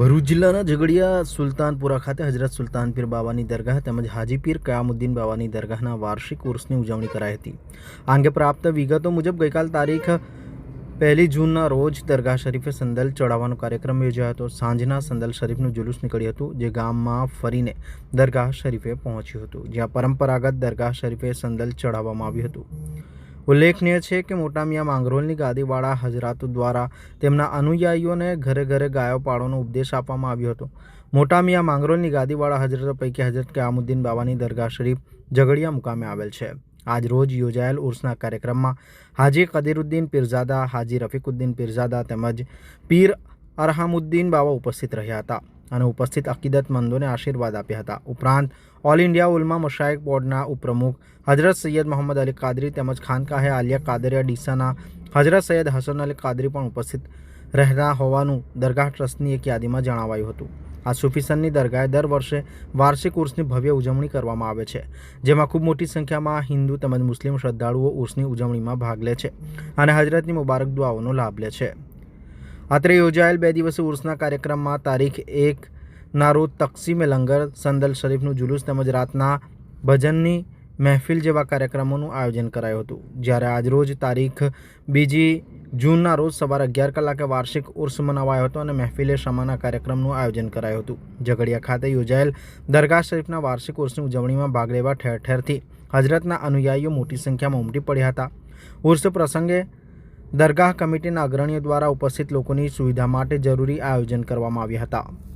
ભરૂચ જિલ્લાના ઝઘડિયા સુલતાનપુરા ખાતે હજરત સુલતાન પીર બાવાની દરગાહ તેમજ હાજીપીર કયામુદ્દીન બાવાની દરગાહના વાર્ષિક ઉર્સની ઉજવણી કરાઈ હતી. આ અંગે પ્રાપ્ત વિગતો મુજબ ગઈકાલ તારીખ પહેલી જૂનના રોજ દરગાહ શરીફે સંદલ ચડાવવાનો કાર્યક્રમ યોજાયો હતો. સાંજના સંદલ શરીફનું જુલુસ નીકળ્યું હતું, જે ગામમાં ફરીને દરગાહ શરીફે પહોંચ્યું હતું, જ્યાં પરંપરાગત દરગાહ શરીફે સંદલ ચડાવવામાં આવ્યું હતું. ઉલ્લેખનીય છે કે મોટા મિયા માંગરોલની ગાદીવાળા હજરાતો દ્વારા તેમના અનુયાયીઓને ઘરે ઘરે ગાયો પાળવાનો ઉપદેશ આપવામાં આવ્યો હતો. મોટા મિયા માંગરોલની ગાદીવાળા હજરતો પૈકી હજરત કયામુદ્દીન બાવાની દરગાહ શરીફ ઝઘડિયા મુકામે આવેલ છે. આજ રોજ યોજાયેલ ઉર્સના કાર્યક્રમમાં હાજી કદીરુદ્દીન પીરઝાદા, હાજી રફીકુદ્દીન પીરઝાદા તેમજ પીર અરહામુદ્દીન બાવા ઉપસ્થિત રહ્યા હતા. અને ઉપસ્થિત અકીદતમંદોને આશીર્વાદ આપ્યા હતા. ઉપરાંત ઓલ ઇન્ડિયા ઉલમા મશાયક બોર્ડના ઉપપ્રમુખ હજરત સૈયદ મોહમ્મદ અલી કાદરી તેમજ ખાનકાહે આલિયા કાદરિયા ડીસાના હજરત સૈયદ હસન અલી કાદરી પણ ઉપસ્થિત રહેતા હોવાનું દરગાહ ટ્રસ્ટની એક યાદીમાં જણાવાયું હતું. આ સુફીસનની દરગાહે દર વર્ષે વાર્ષિક ઉર્સની ભવ્ય ઉજવણી કરવામાં આવે છે, જેમાં ખૂબ મોટી સંખ્યામાં હિન્દુ તેમજ મુસ્લિમ શ્રદ્ધાળુઓ ઉર્સની ઉજવણીમાં ભાગ લે છે અને હજરતની મુબારક દુઆઓનો લાભ લે છે. અત્રે યોજાયેલ બે દિવસીય ઉર્સના કાર્યક્રમમાં તારીખ એકના રોજ તકસીમે લંગર સંદલ શરીફનું જુલુસ તેમજ રાતના ભજનની મહેફિલ જેવા કાર્યક્રમોનું આયોજન કરાયું હતું. જ્યારે આજરોજ તારીખ બીજી જૂનના રોજ સવારે અગિયાર કલાકે વાર્ષિક ઉર્સ મનાવાયો હતો અને મહેફિલે શમાના કાર્યક્રમનું આયોજન કરાયું હતું. ઝઘડિયા ખાતે યોજાયેલ દરગાહ શરીફના વાર્ષિક ઉર્સની ઉજવણીમાં ભાગ લેવા ઠેર ઠેરથી હજરતના અનુયાયીઓ મોટી સંખ્યામાં ઉમટી પડ્યા હતા. ઉર્સ પ્રસંગે દરગાહ કમિટીના અગ્રણીઓ દ્વારા ઉપસ્થિત લોકોની સુવિધા માટે જરૂરી આયોજન કરવામાં આવ્યા હતા.